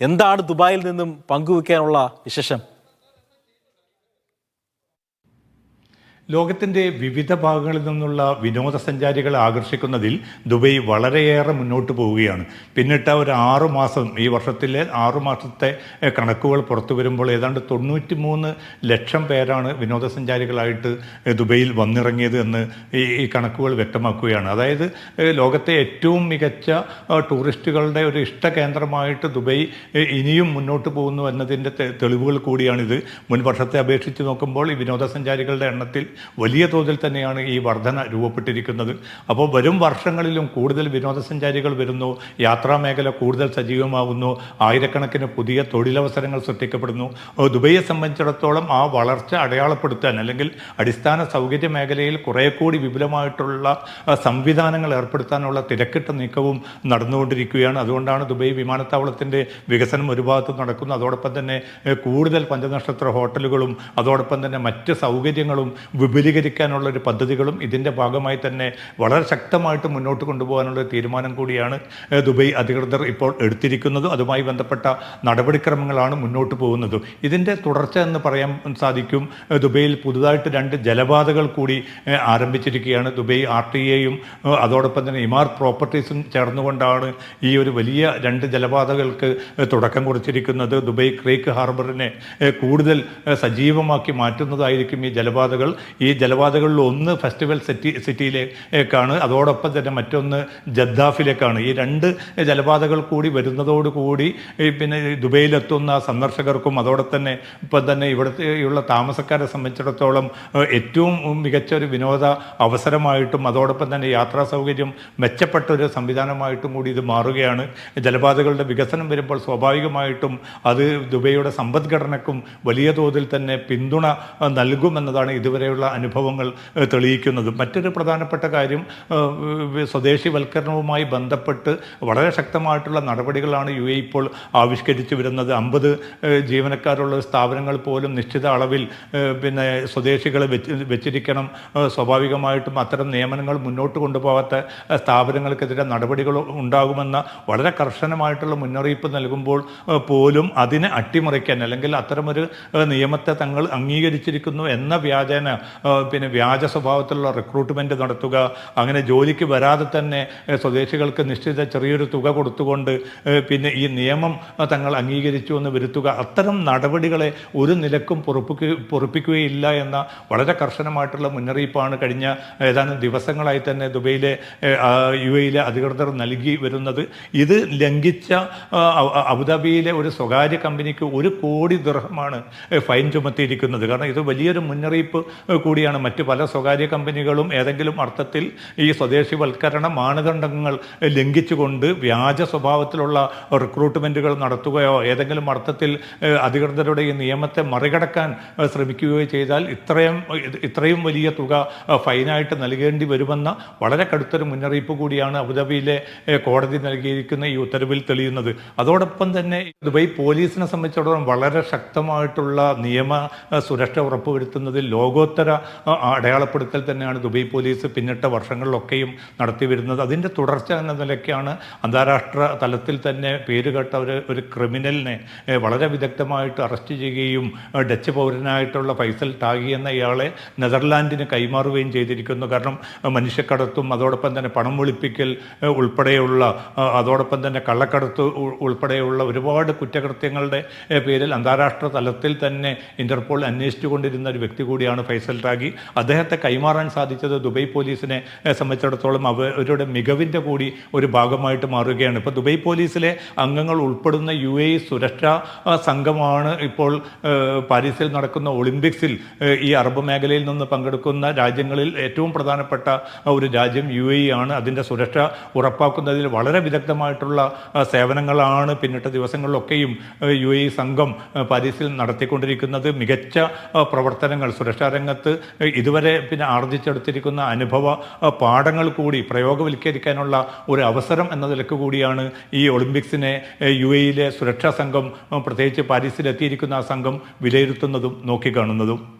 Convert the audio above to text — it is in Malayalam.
എന്താണ് ദുബായിൽ നിന്നും പങ്കുവെക്കാനുള്ള വിശേഷം? ലോകത്തിന്റെ വിവിധ ഭാഗങ്ങളിൽ നിന്നുള്ള വിനോദസഞ്ചാരികളെ ആകർഷിക്കുന്നതിൽ ദുബൈ വളരെയേറെ മുന്നോട്ട് പോവുകയാണ്. പിന്നിട്ട ഒരു ആറു മാസം ഈ വർഷത്തിലെ ആറു മാസത്തെ കണക്കുകൾ പുറത്തു വരുമ്പോൾ ഏതാണ്ട് തൊണ്ണൂറ്റി മൂന്ന് ലക്ഷം പേരാണ് വിനോദസഞ്ചാരികളായിട്ട് ദുബൈയിൽ വന്നിറങ്ങിയത് എന്ന് ഈ കണക്കുകൾ വ്യക്തമാക്കുകയാണ്. അതായത് ലോകത്തെ ഏറ്റവും മികച്ച ടൂറിസ്റ്റുകളുടെ ഒരു ഇഷ്ട കേന്ദ്രമായിട്ട് ദുബൈ ഇനിയും മുന്നോട്ട് പോകുന്നു എന്നതിന്റെ തെളിവുകൾ കൂടിയാണിത്. മുൻ വർഷത്തെ അപേക്ഷിച്ച് നോക്കുമ്പോൾ ഈ വിനോദസഞ്ചാരികളുടെ എണ്ണത്തിൽ വലിയ തോതിൽ തന്നെയാണ് ഈ വർധന രൂപപ്പെട്ടിരിക്കുന്നത്. അപ്പോൾ വരും വർഷങ്ങളിലും കൂടുതൽ വിനോദസഞ്ചാരികൾ വരുന്നു യാത്രാ മേഖല കൂടുതൽ സജീവമാകുന്നു ആയിരക്കണക്കിന് പുതിയ തൊഴിലവസരങ്ങൾ സൃഷ്ടിക്കപ്പെടുന്നു. ദുബൈയെ സംബന്ധിച്ചിടത്തോളം ആ വളർച്ച അടയാളപ്പെടുത്താൻ അല്ലെങ്കിൽ അടിസ്ഥാന സൗകര്യ മേഖലയിൽ കുറേ കൂടി വിപുലമായിട്ടുള്ള സംവിധാനങ്ങൾ ഏർപ്പെടുത്താനുള്ള തിരക്കിട്ട നീക്കവും നടന്നുകൊണ്ടിരിക്കുകയാണ്. അതുകൊണ്ടാണ് ദുബൈ വിമാനത്താവളത്തിന്റെ വികസനം ഒരു ഭാഗത്ത് നടക്കുന്നു. അതോടൊപ്പം തന്നെ കൂടുതൽ പഞ്ചനക്ഷത്ര ഹോട്ടലുകളും അതോടൊപ്പം തന്നെ മറ്റ് സൗകര്യങ്ങളും വിപുലീകരിക്കാനുള്ള ഒരു പദ്ധതികളും ഇതിന്റെ ഭാഗമായി തന്നെ വളരെ ശക്തമായിട്ട് മുന്നോട്ട് കൊണ്ടുപോകാനുള്ള തീരുമാനം കൂടിയാണ് ദുബൈ അധികൃതർ ഇപ്പോൾ എടുത്തിരിക്കുന്നത്. അതുമായി ബന്ധപ്പെട്ട നടപടിക്രമങ്ങളാണ് മുന്നോട്ട് പോകുന്നത്. ഇതിന്റെ തുടർച്ച എന്ന് പറയാൻ സാധിക്കും ദുബൈയിൽ പുതുതായിട്ട് രണ്ട് ജലപാതകൾ കൂടി ആരംഭിച്ചിരിക്കുകയാണ്. ദുബൈ ആർ ടി എയും അതോടൊപ്പം തന്നെ ഇമാർ പ്രോപ്പർട്ടീസും ചേർന്നുകൊണ്ടാണ് ഈ ഒരു വലിയ രണ്ട് ജലപാതകൾക്ക് തുടക്കം കുറിച്ചിരിക്കുന്നത്. ദുബൈ ക്രീക്ക് ഹാർബറിനെ കൂടുതൽ സജീവമാക്കി മാറ്റുന്നതായിരിക്കും ഈ ജലപാതകൾ. ഈ ജലപാതകളിൽ ഒന്ന് ഫെസ്റ്റിവൽ സിറ്റി സിറ്റിയിലേക്കാണ്. അതോടൊപ്പം തന്നെ മറ്റൊന്ന് ജദ്ദാഫിലേക്കാണ്. ഈ രണ്ട് ജലപാതകൾ കൂടി വരുന്നതോടുകൂടി പിന്നെ ദുബൈയിലെത്തുന്ന സന്ദർശകർക്കും അതോടൊപ്പം തന്നെ ഇപ്പം തന്നെ ഇവിടുത്തെയുള്ള താമസക്കാരെ സംബന്ധിച്ചിടത്തോളം ഏറ്റവും മികച്ച ഒരു വിനോദ അവസരമായിട്ടും അതോടൊപ്പം തന്നെ യാത്രാ സൗകര്യം മെച്ചപ്പെട്ട ഒരു സംവിധാനമായിട്ടും കൂടി ഇത് മാറുകയാണ്. ജലപാതകളുടെ വികസനം വരുമ്പോൾ സ്വാഭാവികമായിട്ടും അത് ദുബൈയുടെ സമ്പദ്ഘടനക്കും വലിയ തോതിൽ തന്നെ പിന്തുണ നൽകുമെന്നതാണ് ഇതുവരെയുള്ള അനുഭവങ്ങൾ തെളിയിക്കുന്നതും. മറ്റൊരു പ്രധാനപ്പെട്ട കാര്യം സ്വദേശിവൽക്കരണവുമായി ബന്ധപ്പെട്ട് വളരെ ശക്തമായിട്ടുള്ള നടപടികളാണ് യു എ ഇപ്പോൾ ആവിഷ്കരിച്ചു വരുന്നത്. അമ്പത് ജീവനക്കാരുള്ള സ്ഥാപനങ്ങൾ പോലും നിശ്ചിത അളവിൽ പിന്നെ സ്വദേശികളെ വെച്ച് വെച്ചിരിക്കണം. സ്വാഭാവികമായിട്ടും അത്തരം നിയമനങ്ങൾ മുന്നോട്ട് കൊണ്ടുപോകാത്ത സ്ഥാപനങ്ങൾക്കെതിരെ നടപടികൾ ഉണ്ടാകുമെന്ന വളരെ കർശനമായിട്ടുള്ള മുന്നറിയിപ്പ് നൽകുമ്പോൾ പോലും അതിനെ അട്ടിമറിക്കാൻ അല്ലെങ്കിൽ അത്തരമൊരു നിയമത്തെ തങ്ങൾ അംഗീകരിച്ചിരിക്കുന്നു എന്ന വ്യാജേന പിന്നെ വ്യാജ സ്വഭാവത്തിലുള്ള റിക്രൂട്ട്മെന്റ് നടത്തുക അങ്ങനെ ജോലിക്ക് വരാതെ തന്നെ സ്വദേശികൾക്ക് നിശ്ചിത ചെറിയൊരു തുക കൊടുത്തുകൊണ്ട് പിന്നെ ഈ നിയമം തങ്ങൾ അംഗീകരിച്ചു എന്ന് വരുത്തുക അത്തരം നടപടികളെ ഒരു നിലക്കും പൊറുപ്പിക്കുക പൊറുപ്പിക്കുകയില്ല എന്ന വളരെ കർശനമായിട്ടുള്ള മുന്നറിയിപ്പാണ് കഴിഞ്ഞ ഏതാനും ദിവസങ്ങളായി തന്നെ ദുബൈയിലെ യു എയിലെ അധികൃതർ നൽകി വരുന്നത്. ഇത് ലംഘിച്ച അബുദാബിയിലെ ഒരു സ്വകാര്യ കമ്പനിക്ക് ഒരു കോടി ദൃഹമാണ് ഏഹ്, ഫൈൻ ചുമത്തിയിരിക്കുന്നത്. കാരണം ഇത് വലിയൊരു മുന്നറിയിപ്പ് കൂടിയാണ് മറ്റ് പല സ്വകാര്യ കമ്പനികളും ഏതെങ്കിലും അർത്ഥത്തിൽ ഈ സ്വദേശിവൽക്കരണ മാനദണ്ഡങ്ങൾ ലംഘിച്ചുകൊണ്ട് വ്യാജ സ്വഭാവത്തിലുള്ള റിക്രൂട്ട്മെന്റുകൾ നടത്തുകയോ ഏതെങ്കിലും അർത്ഥത്തിൽ അധികൃതരുടെ ഈ നിയമത്തെ മറികടക്കാൻ ശ്രമിക്കുകയോ ചെയ്താൽ ഇത്രയും ഇത്രയും വലിയ തുക ഫൈനായിട്ട് നൽകേണ്ടി വരുമെന്ന വളരെ കടുത്തൊരു മുന്നറിയിപ്പ് കൂടിയാണ് അബുദാബിയിലെ കോടതി നൽകിയിരിക്കുന്ന ഈ ഉത്തരവിൽ തെളിയുന്നത്. അതോടൊപ്പം തന്നെ ദുബൈ പോലീസിനെ സംബന്ധിച്ചിടത്തോളം വളരെ ശക്തമായിട്ടുള്ള നിയമ സുരക്ഷ ഉറപ്പുവരുത്തുന്നതിൽ ലോകോത്തര ഏഹ്, അടയാളപ്പെടുത്തൽ തന്നെയാണ് ദുബൈ പോലീസ് പിന്നിട്ട വർഷങ്ങളിലൊക്കെയും നടത്തി വരുന്നത്. അതിന്റെ തുടർച്ച എന്ന നിലയ്ക്കാണ് അന്താരാഷ്ട്ര തലത്തിൽ തന്നെ പേരുകേട്ട ഒരു ഒരു ക്രിമിനലിനെ വളരെ വിദഗ്ധമായിട്ട് അറസ്റ്റ് ചെയ്യുകയും ഡച്ച് പൗരനായിട്ടുള്ള ഫൈസൽ ടാഗി എന്ന ഇയാളെ നെതർലാൻഡിന് കൈമാറുകയും ചെയ്തിരിക്കുന്നു. കാരണം മനുഷ്യക്കടത്തും അതോടൊപ്പം തന്നെ പണം വെളുപ്പിക്കൽ ഉൾപ്പെടെയുള്ള അതോടൊപ്പം തന്നെ കള്ളക്കടത്ത് ഉൾപ്പെടെയുള്ള ഒരുപാട് കുറ്റകൃത്യങ്ങളുടെ പേരിൽ അന്താരാഷ്ട്ര തലത്തിൽ തന്നെ ഇന്റർപോൾ അന്വേഷിച്ചുകൊണ്ടിരുന്ന ഒരു വ്യക്തി കൂടിയാണ് ഫൈസൽ ടാഗി അദ്ദേഹത്തെ കൈമാറാൻ സാധിച്ചത് ദുബൈ പോലീസിനെ സംബന്ധിച്ചിടത്തോളം അവരുടെ മികവിന്റെ കൂടി ഒരു ഭാഗമായിട്ട് മാറുകയാണ്. ഇപ്പോൾ ദുബൈ പോലീസിലെ അംഗങ്ങൾ ഉൾപ്പെടുന്ന യു എ സുരക്ഷാ സംഘമാണ് ഇപ്പോൾ പാരീസിൽ നടക്കുന്ന ഒളിമ്പിക്സിൽ ഈ അറബ് മേഖലയിൽ നിന്ന് പങ്കെടുക്കുന്ന രാജ്യങ്ങളിൽ ഏറ്റവും പ്രധാനപ്പെട്ട ഒരു രാജ്യം യു എ ആണ്. അതിന്റെ സുരക്ഷ ഉറപ്പാക്കുന്നതിൽ വളരെ വിദഗ്ധമായിട്ടുള്ള സേവനങ്ങളാണ് പിന്നിട്ട ദിവസങ്ങളിലൊക്കെയും യു എ സംഘം പാരീസിൽ നടത്തിക്കൊണ്ടിരിക്കുന്നത്. മികച്ച പ്രവർത്തനങ്ങൾ സുരക്ഷാ രംഗത്ത് ഇതുവരെ പിന്നെ ആർജിച്ചെടുത്തിരിക്കുന്ന അനുഭവ പാഠങ്ങൾ കൂടി പ്രയോഗവൽക്കരിക്കാനുള്ള ഒരു അവസരം എന്ന നിലയ്ക്ക് കൂടിയാണ് ഈ ഒളിമ്പിക്സിനെ യു എയിലെ സുരക്ഷാ സംഘം പ്രത്യേകിച്ച് പാരീസിലെത്തിയിരിക്കുന്ന ആ സംഘം വിലയിരുത്തുന്നതും നോക്കിക്കാണുന്നതും